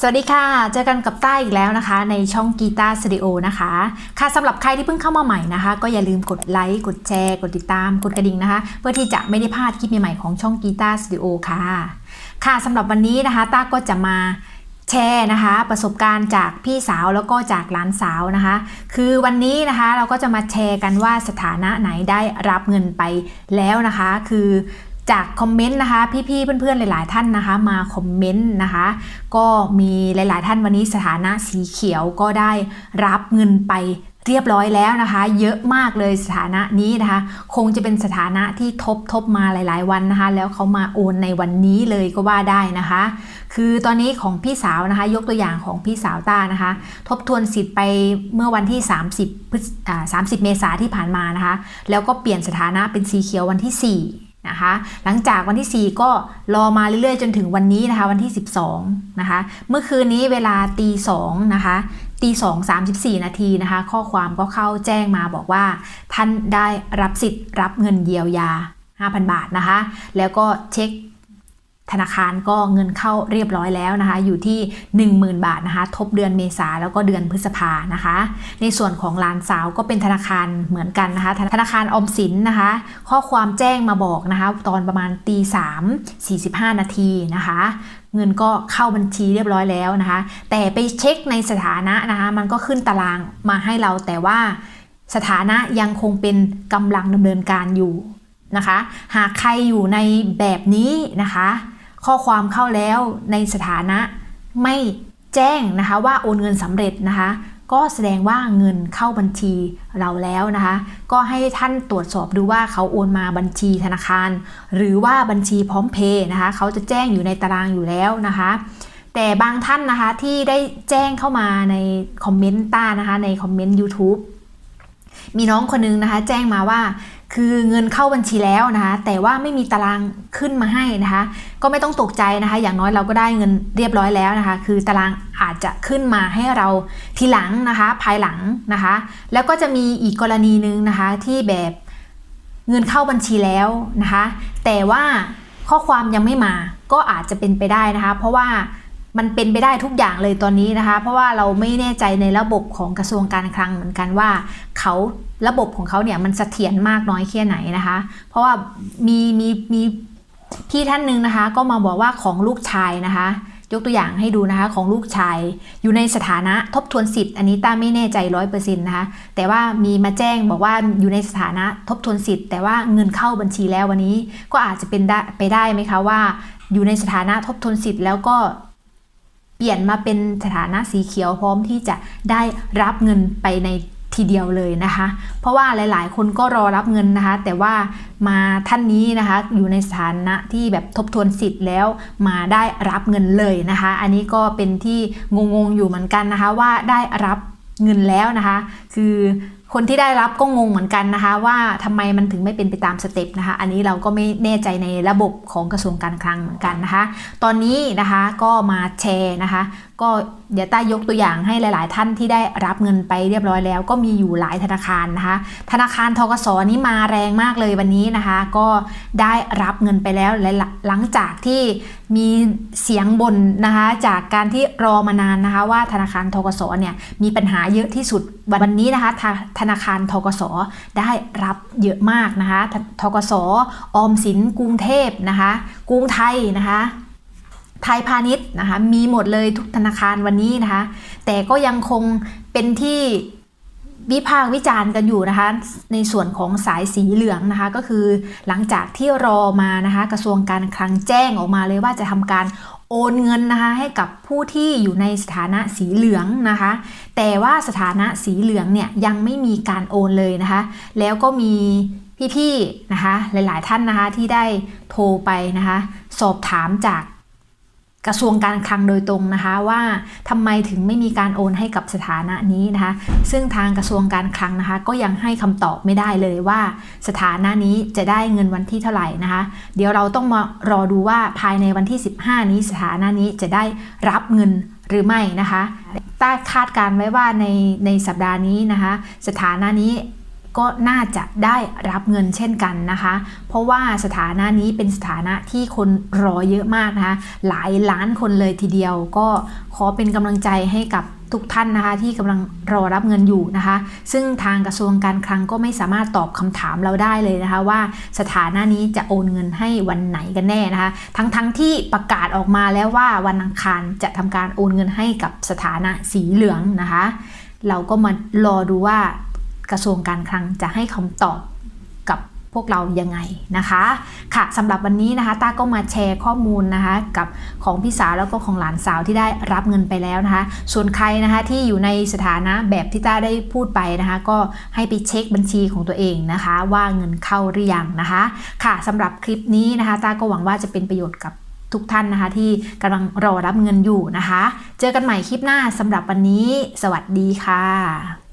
สวัสดีค่ะ เจอกันกับต้าอีกแล้วนะคะ ในช่องกีตาร์สตูดิโอนะคะ ค่ะสำหรับใครที่เพิ่งเข้ามาใหม่นะคะ ก็อย่าลืมกดไลค์กดแชร์กดติดตาม กดกระดิ่งนะคะ เพื่อที่จะไม่ได้พลาดคลิปใหม่ๆของช่องกีตาร์สตูดิโอค่ะ ค่ะสำหรับวันนี้นะคะต้าก็จะมาแชร์นะคะ ประสบการณ์จากพี่สาวแล้วก็จากหลานสาวนะคะ คือวันนี้นะคะเราก็จะมาแชร์กันว่าสถานะไหนได้รับเงินไปแล้วนะคะ คือ จากคอมเมนต์นะคะพี่ๆเพื่อนๆหลาย ๆ ท่านนะคะ มาคอมเมนต์นะคะ ก็มีหลาย ๆ ท่านวันนี้สถานะสีเขียวก็ได้รับเงินไปเรียบร้อยแล้วนะคะ เยอะมากเลยสถานะนี้นะคะ คงจะเป็นสถานะที่ทบทบมาหลาย ๆ วันนะคะ แล้วเขามาโอนในวันนี้เลยก็ว่าได้นะคะ คือตอนนี้ของพี่สาวนะคะ ยกตัวอย่างของพี่สาวต้านะคะ ทบทวนสิทธิ์ไปเมื่อวันที่ 30พฤศอ่า30 เมษาที่ผ่านมานะคะ แล้วก็เปลี่ยนสถานะเป็นสีเขียววันที่ 4 นะคะ หลังจากวันที่ 4 ก็รอมาเรื่อยๆ จนถึงวันนี้นะคะ วันที่ 12 นะคะ เมื่อคืนนี้เวลาตีสองนะคะตีสองสามสิบสี่นาทีนะคะ ข้อความก็เข้าแจ้งมาบอกว่า ท่านได้รับสิทธิ์รับเงินเยียวยา 5,000 บาทนะคะ แล้วก็เช็ค ธนาคารก็เงินเข้าเรียบร้อยแล้วนะคะ อยู่ที่ 10,000 บาทนะคะ ทบเดือนเมษาแล้วก็เดือนพฤษภานะคะ ในส่วนของหลานสาวก็เป็นธนาคารเหมือนกันนะคะ ธนาคารออมสินนะคะ ข้อความแจ้งมาบอกนะคะ ตอนประมาณตีสามสี่สิบห้านาทีนะคะ เงินก็เข้าบัญชีเรียบร้อยแล้วนะคะ แต่ไปเช็คในสถานะนะคะ มันก็ขึ้นตารางมาให้เราแต่ว่าสถานะยังคงเป็นกำลังดำเนินการอยู่นะคะ หากใครอยู่ในแบบนี้นะคะ ข้อความเข้าแล้วในสถานะไม่แจ้งนะคะว่าโอนเงินสำเร็จนะคะ ก็แสดงว่าเงินเข้าบัญชีเราแล้วนะคะ ก็ให้ท่านตรวจสอบดูว่าเขาโอนมาบัญชีธนาคาร หรือว่าบัญชีพร้อมเพย์นะคะเขาจะแจ้งอยู่ในตารางอยู่แล้วนะคะแต่บางท่านนะคะที่ได้แจ้งเข้ามาในคอมเมนต์ต้านะคะในคอมเมนต์ YouTube มีน้องคนนึงนะคะ แจ้งมาว่า คือเงินเข้าบัญชีแล้วนะคะ แต่ว่าไม่มีตารางขึ้นมาให้นะคะ ก็ไม่ต้องตกใจนะคะ อย่างน้อยเราก็ได้เงินเรียบร้อยแล้วนะคะ คือตารางอาจจะขึ้นมาให้เราทีหลังนะคะ ภายหลังนะคะ แล้วก็จะมีอีกกรณีหนึ่งนะคะที่แบบเงินเข้าบัญชีแล้วนะคะ แต่ว่าข้อความยังไม่มาก็อาจจะเป็นไปได้นะคะ เพราะว่า มันเป็นไปได้ทุกอย่างเลยตอนนี้นะคะ เพราะว่าเราไม่แน่ใจในระบบของกระทรวงการคลังเหมือนกันว่าเขาระบบของเขาเนี่ยมันเสถียรมากน้อยแค่ไหนนะคะ เพราะว่ามีมีมีพี่ท่านหนึ่งนะคะ ก็มาบอกว่าของลูกชายนะคะยกตัวอย่างให้ดูนะคะของลูกชาย อยู่ในสถานะทบทวนสิทธิ์อันนี้ต้าไม่แน่ใจร้อยเปอร์เซ็นต์นะคะแต่ว่ามีมาแจ้งบอกว่าอยู่ในสถานะทบทวนสิทธิ์ แต่ว่าเงินเข้าบัญชีแล้ววันนี้ก็อาจจะเป็นได้ไปได้ไหมคะว่า อยู่ในสถานะทบทวนสิทธิ์แล้วก็ เปลี่ยนมาเป็นสถานะสีเขียวพร้อมที่จะได้รับเงินไปในทีเดียวเลยนะคะ เพราะว่าหลายๆ คนก็รอรับเงินนะคะ แต่ว่ามาท่านนี้นะคะ อยู่ในสถานะที่แบบทบทวนสิทธิ์แล้วมาได้รับเงินเลยนะคะ อันนี้ก็เป็นที่งงๆอยู่เหมือนกันนะคะ ว่าได้รับเงินแล้วนะคะ คือคนที่ได้รับก็งงเหมือนกันนะคะ ว่าทำไมมันถึงไม่เป็นไปตามสเต็ปนะคะ อันนี้เราก็ไม่แน่ใจในระบบของกระทรวงการคลังเหมือนกันนะคะ ตอนนี้นะคะก็มาแชร์นะคะ ก็เดี๋ยวต้ายกตัวอย่างให้หลาย ๆ ท่านที่ได้รับเงินไปเรียบร้อยแล้ว ก็มีอยู่หลายธนาคารนะคะ ธนาคารทกสนี้มาแรงมากเลยวันนี้นะคะ ก็ได้รับเงินไปแล้วและหลังจากที่มีเสียงบ่นนะคะ จากการที่รอมานานนะคะ ว่าธนาคารทกสเนี่ยมีปัญหาเยอะที่สุด วันนี้นะคะธธนาคารทกสได้รับเยอะมากนะคะทกสออมสินกรุงเทพนะคะกรุงไทยนะคะไทยพาณิชย์นะคะมีหมดเลยทุกธนาคารวันนี้นะคะแต่ก็ยังคงเป็นที่วิพากษ์วิจารณ์กันอยู่นะคะในส่วนของสายสีเหลืองนะคะก็คือหลังจากที่รอมานะคะกระทรวงการคลังแจ้งออกมาเลยว่าจะทำการ โอนเงินนะคะให้กับผู้ที่อยู่ในสถานะสีเหลืองนะคะ แต่ว่าสถานะสีเหลืองเนี่ยยังไม่มีการโอนเลยนะคะ แล้วก็มีพี่ๆนะคะหลายๆท่านนะคะที่ได้โทรไปนะคะ สอบถามจาก กระทรวงการคลังโดยตรงนะคะว่าทำไมถึงไม่มีการโอนให้กับสถานะนี้นะคะ ซึ่งทางกระทรวงการคลังนะคะ ก็ยังให้คำตอบไม่ได้เลยว่า สถานะนี้จะได้เงินวันที่เท่าไหร่นะคะ เดี๋ยวเราต้องมารอดูว่าภายในวันที่ 15 นี้สถานะนี้จะได้รับเงินหรือไม่นะคะต้าคาดการไว้ว่าในในสัปดาห์นี้นะคะ สถานะนี้ ก็น่าจะได้รับเงินเช่นกันนะคะ เพราะว่าสถานะนี้เป็นสถานะที่คนรอเยอะมากนะคะ หลายล้านคนเลยทีเดียว ก็ขอเป็นกำลังใจให้กับทุกท่านนะคะที่กำลังรอรับเงินอยู่นะคะ ซึ่งทางกระทรวงการคลังก็ไม่สามารถตอบคำถามเราได้เลยนะคะ ว่าสถานะนี้จะโอนเงินให้วันไหนกันแน่นะคะ ทั้งๆทที่ประกาศออกมาแล้วว่าวันอังคารจะทำการโอนเงินให้กับสถานะสีเหลืองนะคะ เราก็มารอดูว่า กระทรวงการคลังจะให้คำตอบกับพวกเรายังไงนะคะค่ะสำหรับวันนี้นะคะต้าก็มาแชร์ข้อมูลนะคะกับของพี่สาวแล้วก็ของหลานสาวที่ได้รับเงินไปแล้วนะคะ ส่วนใครนะคะที่อยู่ในสถานะแบบที่ต้าได้พูดไปนะคะ ก็ให้ไปเช็คบัญชีของตัวเองนะคะ ว่าเงินเข้าหรือยังนะคะ ค่ะสำหรับคลิปนี้นะคะต้าก็หวังว่าจะเป็นประโยชน์กับทุกท่านนะคะที่กำลังรอรับเงินอยู่นะคะ เจอกันใหม่คลิปหน้าสำหรับวันนี้ สวัสดีค่ะ